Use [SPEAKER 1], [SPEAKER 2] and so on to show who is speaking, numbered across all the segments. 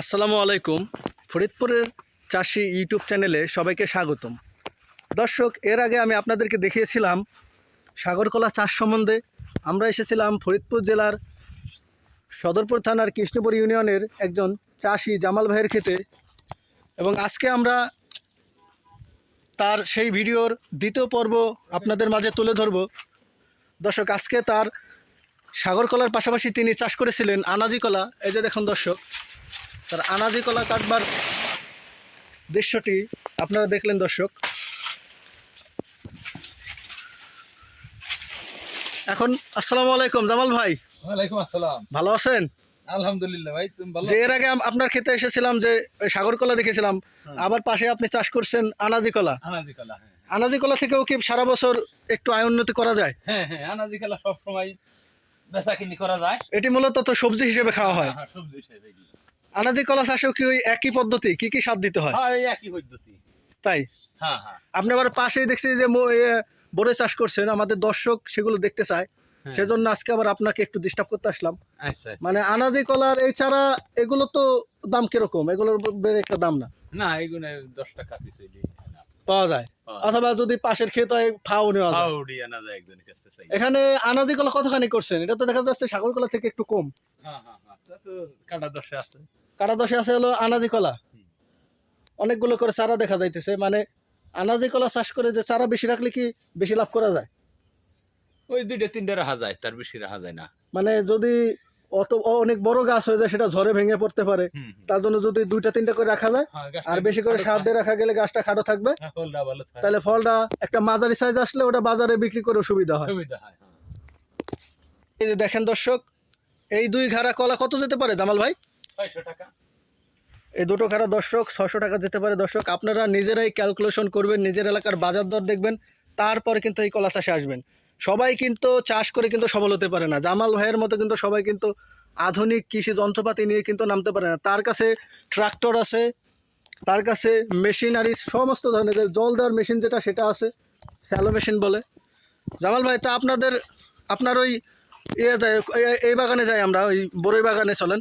[SPEAKER 1] আসসালামু আলাইকুম। ফরিদপুরের চাষি ইউটিউব চ্যানেলে সবাইকে স্বাগতম। দর্শক, এর আগে আমি আপনাদেরকে দেখিয়েছিলাম সাগরকলা চাষ সম্বন্ধে। আমরা এসেছিলাম ফরিদপুর জেলার সদরপুর থানার কৃষ্ণপুর ইউনিয়নের একজন চাষি জামাল ভাইয়ের ক্ষেতে এবং আজকে আমরা তার সেই ভিডিওর দ্বিতীয় পর্ব আপনাদের মাঝে তুলে ধরব। দর্শক, আজকে তার সাগরকলার পাশাপাশি তিনি চাষ করেছিলেন আনাজি কলা। এই যে দেখুন দর্শক তার আনাজি কলা কাটবার দৃশ্যটি আপনারা দেখলেন দর্শক। এখন আসসালামু আলাইকুম জামাল ভাই।
[SPEAKER 2] ওয়ালাইকুম আসসালাম।
[SPEAKER 1] ভালো আছেন?
[SPEAKER 2] আলহামদুলিল্লাহ ভাই তুমি ভালো
[SPEAKER 1] যে এর আগে আপনার ক্ষেতে এসেছিলাম যে সাগর কলা দেখেছিলাম আবার পাশে আপনি চাষ করছেন আনাজি কলা।
[SPEAKER 2] আনাজি কলা হ্যাঁ।
[SPEAKER 1] আনাজি কলা থেকেও কি সারা বছর একটু আয় উন্নতি করা যায়?
[SPEAKER 2] হ্যাঁ হ্যাঁ আনাজি কলা সবসময় বেচা কিনি করা যায়।
[SPEAKER 1] এটি মূলত তো সবজি হিসেবে খাওয়া হয়।
[SPEAKER 2] হ্যাঁ সবজি হিসেবে।
[SPEAKER 1] আনাজি কলা চাষেও কি ওই একই পদ্ধতি? কি কি স্বাদ দিতে হয়?
[SPEAKER 2] হ্যাঁ এই একই পদ্ধতি।
[SPEAKER 1] তাই?
[SPEAKER 2] হ্যাঁ হ্যাঁ।
[SPEAKER 1] আপনি আবার পাশেই দেখছি যে বড়ই চাষ করছেন আমাদের দর্শক সেগুলো দেখতে চায়।
[SPEAKER 2] হ্যাঁ।
[SPEAKER 1] সেজন্য আজকে আবার আপনাকে একটু ডিস্টার্ব করতে আসলাম।
[SPEAKER 2] আচ্ছা
[SPEAKER 1] মানে আনাজি কলার এই চারা এগুলো তো দাম কীরকম? এগুলোর বেড়ে একটা দাম না?
[SPEAKER 2] না এগুলো দশ টাকা পিস
[SPEAKER 1] পাওয়া যায়? অথবা যদি পাশের ক্ষেত হয় ফাও নেওয়া যায়।
[SPEAKER 2] আনা যায় একজনের কাছ
[SPEAKER 1] এখানে আনাজি কলা কতখানি করছেন? এটা তো দেখা যাচ্ছে সাগর কলা থেকে একটু কম।
[SPEAKER 2] হ্যাঁ হ্যাঁ হ্যাঁ। কাটা দশে আছে।
[SPEAKER 1] কাটা দশে আছে হলো আনাজি কলা। অনেকগুলো করে চারা দেখা যাইতেছে মানে আনাজি কলা চাষ করে যে চারা বেশি রাখলে কি বেশি লাভ করা যায়?
[SPEAKER 2] ওই দুইটা তিনটা রাখা যায় তার বেশি রাখা যায় না।
[SPEAKER 1] মানে যদি অত অনেক বড় গাছ হয়ে যায় সেটা ঝড়ে ভেঙে পড়তে পারে। তার জন্য যদি দুইটা তিনটা করে রাখা যায়
[SPEAKER 2] হ্যাঁ,
[SPEAKER 1] আর বেশি করে সার দিয়ে রাখা গেলে গাছটা খাটো থাকবে।
[SPEAKER 2] হ্যাঁ।
[SPEAKER 1] তাহলে ফলটা একটা মাঝারি সাইজ আসলে ওটা বাজারে বিক্রি করে সুবিধা হয়।
[SPEAKER 2] হয় হ্যাঁ।
[SPEAKER 1] এই যে দেখেন দর্শক এই দুই ঘাড়া কলা কত যেতে পারে জামাল ভাই? এই দুটো ঘাড়া দর্শক ছশো টাকা যেতে পারে দর্শক। আপনারা নিজেরাই ক্যালকুলেশন করবেন, নিজের এলাকার বাজার দর দেখবেন, তারপরে কিন্তু এই কলা চাষে আসবেন। সবাই কিন্তু চাষ করে কিন্তু সফল হতে পারে না। জামাল ভাইয়ের মতো কিন্তু সবাই কিন্তু আধুনিক কৃষি যন্ত্রপাতি নিয়ে কিন্তু নামতে পারে না। তার কাছে ট্রাক্টর আছে, তার কাছে মেশিনারি সমস্ত ধরনের জল দেওয়ার মেশিন যেটা, সেটা আছে স্যালো মেশিন বলে। জামাল ভাই, তা আপনাদের, আপনার ওই ইয়ে এই বাগানে যাই আমরা, ওই বড়ই বাগানে চলেন।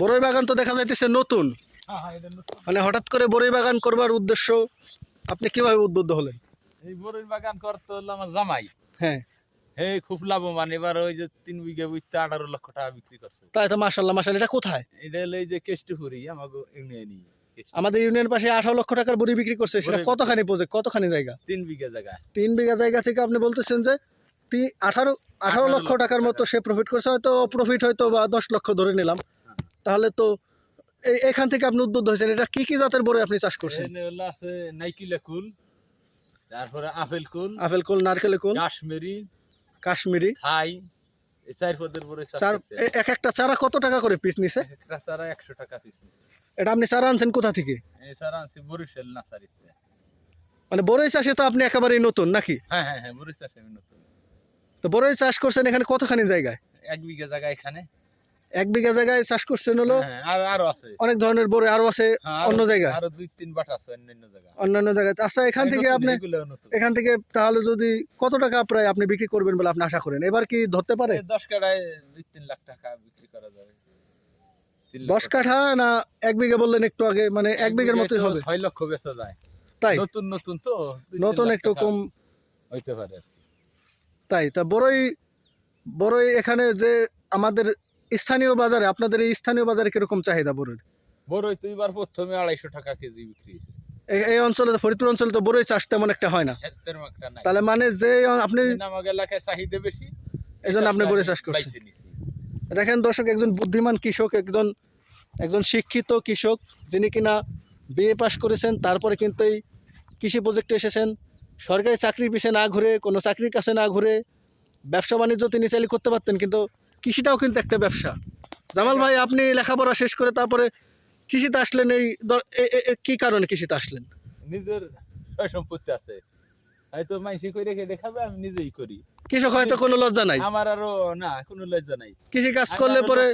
[SPEAKER 1] বড়ই বাগান তো দেখা যাইতেছে নতুন। মানে হঠাৎ করে বড়ই বাগান করবার উদ্দেশ্য আপনি কীভাবে উদ্বুদ্ধ হলেন?
[SPEAKER 2] এই বড়ই বাগান করতে হলো আমার জামাই।
[SPEAKER 1] হ্যাঁ।
[SPEAKER 2] হে খুব লাভবান। এবার ওই যে তিন বিঘা বুঝতে আঠারো লক্ষ টাকা বিক্রি করছে।
[SPEAKER 1] তাই তো মাসাল্লাহ মাসাল এটা কোথায়?
[SPEAKER 2] এটা হলো এই যে কেষ্টপুরি আমাকে ইউনিয়নই
[SPEAKER 1] আমাদের ইউনিয়ন পাশে আঠারো লক্ষ টাকার বড়ি বিক্রি করছে সেটা কতখানি প্রজেক্ট কতখানি জায়গা?
[SPEAKER 2] তিন বিঘা জায়গা।
[SPEAKER 1] তিন বিঘা জায়গা থেকে আপনি বলতেছেন যে আঠারো আঠারো লক্ষ টাকার মতো সে প্রফিট করছে হয়তো প্রফিট হয়তো বা দশ লক্ষ ধরে নিলাম। তাহলে তো এখান থেকে আপনি উদ্বুদ্ধ হয়েছেন। এটা কি কি জাতের বড়ি আপনি চাষ করছেন?
[SPEAKER 2] এখানে নাইকিলা কুল তারপরে আপেল কুল
[SPEAKER 1] আপেল কুল নারকেল কুল
[SPEAKER 2] কাশ্মীরি
[SPEAKER 1] কাশ্মীরি।
[SPEAKER 2] থাই চার পদের পরে
[SPEAKER 1] এক একটা চারা কত টাকা করে পিস নিছে?
[SPEAKER 2] একটা চারা একশো টাকা পিস
[SPEAKER 1] এটা আপনি চারা আনছেন কোথা থেকে?
[SPEAKER 2] চারা আনছি বরিশাল নার্সারিতে
[SPEAKER 1] মানে বড়ই চাষে তো আপনি একেবারেই নতুন নাকি?
[SPEAKER 2] হ্যাঁ হ্যাঁ হ্যাঁ বরিশাল আমি নতুন।
[SPEAKER 1] তো বড়ই চাষ করছেন এখানে কতখানি জায়গায়?
[SPEAKER 2] এক বিঘা জায়গা এখানে।
[SPEAKER 1] এক বিঘা জায়গায় চাষ করছেন হলো?
[SPEAKER 2] হ্যাঁ আর আরও আছে।
[SPEAKER 1] অনেক ধরনের বড়ই আরও আছে
[SPEAKER 2] হ্যাঁ,
[SPEAKER 1] অন্য জায়গায়?
[SPEAKER 2] আরও দুই তিন বাট আছে অন্যান্য জায়গা
[SPEAKER 1] অন্যান্য জায়গায়। আচ্ছা এখান থেকে আপনি এখান থেকে তাহলে যদি কত টাকা প্রায় আপনি বিক্রি করবেন বলে আপনি আশা করেন? এবার কি ধরতে পারে?
[SPEAKER 2] দশ কাঠায় দুই তিন লাখ টাকা বিক্রি করা যাবে
[SPEAKER 1] দশ কাঠা না এক বিঘা বললেন একটু আগে মানে এক বিঘার মতোই হবে?
[SPEAKER 2] ছয় লক্ষ বেচা যায়।
[SPEAKER 1] তাই?
[SPEAKER 2] নতুন নতুন তো
[SPEAKER 1] নতুন একটু কম
[SPEAKER 2] হইতে পারে।
[SPEAKER 1] তাই তা বড়ই বড়ই এখানে যে আমাদের স্থানীয় বাজারে আপনাদের এই স্থানীয় বাজারে কীরকম চাহিদা বড়ই
[SPEAKER 2] বড়ই তো এবার প্রথমে আড়াইশো টাকা কেজি বিক্রি হয়েছে।
[SPEAKER 1] এই- অঞ্চলে ফরিদপুর অঞ্চলে তো বড়ই চাষ তেমন একটা হয় না। তাহলে মানে যে আপনি
[SPEAKER 2] এলাকায় চাহিদা বেশি
[SPEAKER 1] এই জন্য আপনি বড়ই চাষ করছেন। দেখেন দর্শক একজন বুদ্ধিমান কৃষক একজন একজন শিক্ষিত কৃষক যিনি কিনা বিএ পাশ করেছেন তারপরে কিন্তু এই কৃষি প্রজেক্টে এসেছেন। সরকারি চাকরির পিছিয়ে না ঘুরে কোনো চাকরির কাছে না ঘুরে ব্যবসা বাণিজ্য তিনি চাইলে করতে পারতেন কিন্তু কৃষিটাও কিন্তু একটা ব্যবসা। জামাল ভাই আপনি লেখাপড়া শেষ করে তারপরে কৃষিতে আসলেন এই কি কারণে কৃষিতে আসলেন?
[SPEAKER 2] নিজের সম্পত্তি আছে। হয়তো মাইসি করে রেখে দেখাবে আমি নিজেই করি।
[SPEAKER 1] কৃষক হয়তো কোনো লজ্জা নাই?
[SPEAKER 2] আমার আরও না কোনো লজ্জা নাই।
[SPEAKER 1] কৃষি কাজ করলে পরে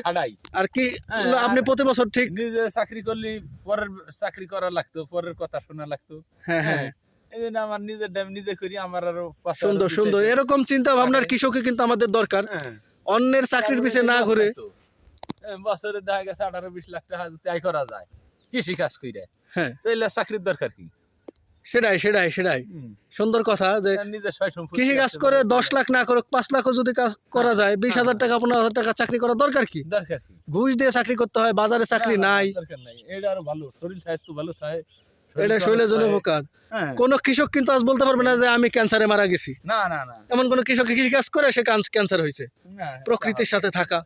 [SPEAKER 1] আর কি
[SPEAKER 2] হ্যাঁ,
[SPEAKER 1] আপনি প্রতি বছর ঠিক
[SPEAKER 2] নিজে চাকরি করলে পরের চাকরি করা লাগতো পরের কথা শোনা লাগতো।
[SPEAKER 1] হ্যাঁ হ্যাঁ।
[SPEAKER 2] হ্যাঁ এই আমার নিজের নিজে করি আমার আরও
[SPEAKER 1] সুন্দর সুন্দর। এরকম চিন্তা ভাবনার। কৃষকে কিন্তু আমাদের দরকার।
[SPEAKER 2] হ্যাঁ।
[SPEAKER 1] অন্যের চাকরির পিছিয়ে না ঘুরে।
[SPEAKER 2] হ্যাঁ, বছরে দেখা গেছে আঠারো বিশ লাখ টাকা আয় করা যায় কৃষি কাজ কইরে।
[SPEAKER 1] হ্যাঁ।
[SPEAKER 2] চাকরির দরকার কি?
[SPEAKER 1] সেটাই সেটাই সেটাই। সুন্দর কথা যে কৃষি কাজ করে দশ লাখ না করে পাঁচ লাখও যদি কাজ করা যায় বিশ হাজার টাকা পনেরো হাজার টাকা চাকরি করা দরকার কি?
[SPEAKER 2] দরকার
[SPEAKER 1] ঘুষ দিয়ে চাকরি করতে হয় বাজারে চাকরি নাই।
[SPEAKER 2] এটা আরও ভালো শরীর স্বাস্থ্য ভালো থাকে
[SPEAKER 1] এটা শরীরের জন্য উপকার।
[SPEAKER 2] হ্যাঁ।
[SPEAKER 1] কোনো কৃষক কিন্তু আজ বলতে পারবে না যে আমি ক্যান্সারে মারা গেছি।
[SPEAKER 2] না না না।
[SPEAKER 1] এমন কোনো কৃষক কৃষি কাজ করে সে ক্যান্সার হয়েছে। প্রকৃতির সাথে থাকা।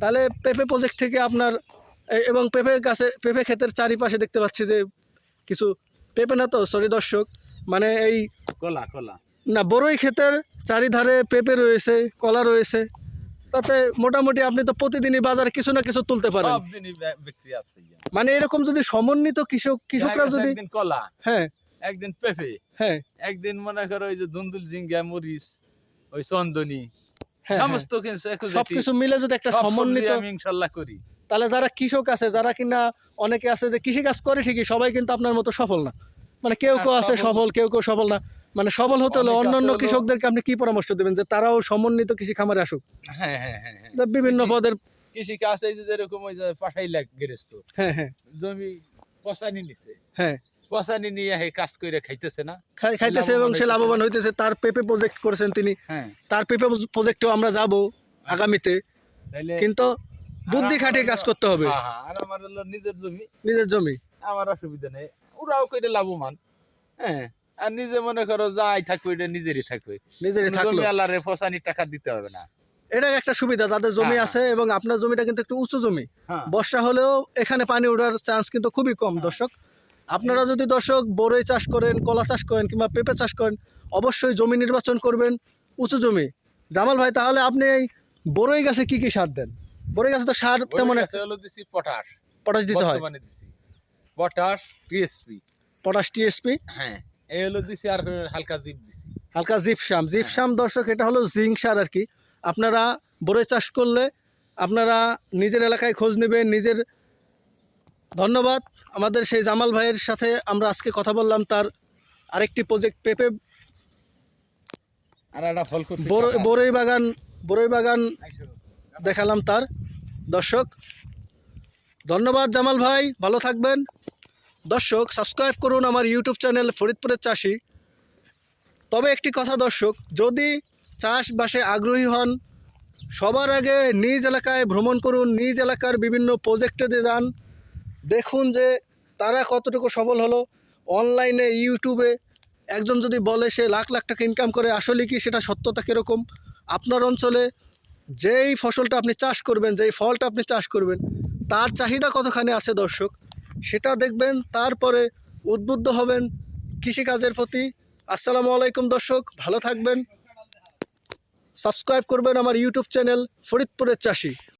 [SPEAKER 1] তাহলে পেঁপে প্রজেক্ট থেকে আপনার এবং পেঁপে গাছে পেঁপে ক্ষেতের চারিপাশে দেখতে পাচ্ছি যে কিছু পেঁপে না তো? সরি দর্শক। মানে এই
[SPEAKER 2] কলা কলা।
[SPEAKER 1] না বড়ই ক্ষেতের চারিধারে পেঁপে রয়েছে কলা রয়েছে। তাতে মোটামুটি আপনি তো প্রতিদিনই বাজারে কিছু না কিছু তুলতে পারেন। মানে এরকম যদি সমন্বিত কৃষক কৃষকরা যদি
[SPEAKER 2] কলা
[SPEAKER 1] হ্যাঁ।
[SPEAKER 2] একদিন পেঁপে
[SPEAKER 1] হ্যাঁ।
[SPEAKER 2] একদিন মনে করো ওই যে ধুন্দুল জিঙ্গা মরিচ ওই চন্দনী। সমস্ত কিছু
[SPEAKER 1] সবকিছু মিলে যদি একটা সমন্বিত
[SPEAKER 2] আমি ইনশাল্লাহ করি।
[SPEAKER 1] তাহলে যারা কৃষক আছে যারা কিনা অনেকে আছে যে কৃষি কাজ করে ঠিকই সবাই কিন্তু আপনার মতো সফল না। মানে কেউ কেউ
[SPEAKER 2] হ্যাঁ,
[SPEAKER 1] আছে
[SPEAKER 2] সফল।
[SPEAKER 1] কেউ কেউ সফল না। মানে সফল হতে হলে
[SPEAKER 2] অনেকে আছে
[SPEAKER 1] অন্যান্য কৃষকদেরকে আপনি কি পরামর্শ দেবেন? যে তারাও সমন্বিত কৃষি খামারে আসুক।
[SPEAKER 2] হ্যাঁ হ্যাঁ হ্যাঁ হ্যাঁ।
[SPEAKER 1] বিভিন্ন পদের
[SPEAKER 2] কৃষি কাজ এই যে যেরকম ওই যে পাঠাই লাগ গেরেস্ত
[SPEAKER 1] হ্যাঁ হ্যাঁ।
[SPEAKER 2] জমি পচানি নিছে।
[SPEAKER 1] হ্যাঁ।
[SPEAKER 2] পচানি নিয়ে হে কাজ করে খাইতেছে না।
[SPEAKER 1] খাইতেছে এবং সে
[SPEAKER 2] লাভবান
[SPEAKER 1] হইতেছে। তার পেপে প্রজেক্ট করেছেন তিনি।
[SPEAKER 2] হ্যাঁ।
[SPEAKER 1] তার পেপে প্রজেক্টেও আমরা যাব আগামীতে। কিন্তু বুদ্ধি খাটিয়ে কাজ করতে হবে।
[SPEAKER 2] হ্যাঁ, হ্যাঁ, আর আমার হলো নিজের জমি।
[SPEAKER 1] নিজের জমি।
[SPEAKER 2] আমার অসুবিধা নেই। ওরাও করে লাভবান। হ্যাঁ। আর নিজে মনে করো যাই থাকবে এটা নিজেরই থাকবে
[SPEAKER 1] নিজেরই
[SPEAKER 2] জমি আল্লাহরে টাকা দিতে হবে না।
[SPEAKER 1] এটা একটা সুবিধা যাদের জমি
[SPEAKER 2] হ্যাঁ,
[SPEAKER 1] আছে এবং আপনার জমিটা কিন্তু একটু উঁচু জমি।
[SPEAKER 2] হ্যাঁ।
[SPEAKER 1] বর্ষা হলেও এখানে পানি ওঠার চান্স কিন্তু খুবই কম
[SPEAKER 2] হ্যাঁ।
[SPEAKER 1] দর্শক। আপনারা যদি দর্শক বড়ই চাষ করেন কলা চাষ করেন কিংবা পেঁপে চাষ করেন অবশ্যই জমি নির্বাচন করবেন উঁচু জমি। জামাল ভাই তাহলে আপনি এই বড়ই গাছে কি কি সার দেন? বড়ই গাছে তো সার তেমন
[SPEAKER 2] পটাশ।
[SPEAKER 1] পটাশ দিতে হয়?
[SPEAKER 2] Potash TSP.
[SPEAKER 1] Potash TSP?
[SPEAKER 2] হ্যাঁ এই হলো দিছি আর হালকা জিপ দিছি।
[SPEAKER 1] হালকা জিপসাম জিপসাম দর্শক এটা হলো জিঙ্ক সার আর কি। আপনারা বড়ই চাষ করলে আপনারা নিজের এলাকায় খোঁজ নেবেন নিজের ধন্যবাদ। আমাদের সেই জামাল ভাইয়ের সাথে আমরা আজকে কথা বললাম তার আরেকটি প্রজেক্ট পেঁপে
[SPEAKER 2] কাঁঠাল।
[SPEAKER 1] বাগান বড়ই বাগান দেখালাম তার। দর্শক ধন্যবাদ জামাল ভাই ভালো থাকবেন। দর্শক সাবস্ক্রাইব করুন আমার ইউটিউব চ্যানেল ফরিদপুরের চাষি। তবে একটি কথা দর্শক যদি চাষবাসে আগ্রহী হন সবার আগে নিজ এলাকায় ভ্রমণ করুন নিজ এলাকার বিভিন্ন প্রজেক্টে যান। দেখুন যে তারা কতটুকু সফল হলো। অনলাইনে, ইউটিউবে একজন যদি বলে সে লাখ লাখ টাকা ইনকাম করে, আসলে কি সেটা সত্যতা কীরকম? আপনার অঞ্চলে যেই ফসলটা আপনি চাষ করবেন, যেই ফলটা আপনি চাষ করবেন, তার চাহিদা কতখানি আছে দর্শক? সেটা দেখবেন, তারপরে উদ্বুদ্ধ হবেন কৃষিকাজের প্রতি। আসসালামু আলাইকুম দর্শক, ভালো থাকবেন। সাবস্ক্রাইব করবেন আমার ইউটিউব চ্যানেল ফরিদপুরের চাষি।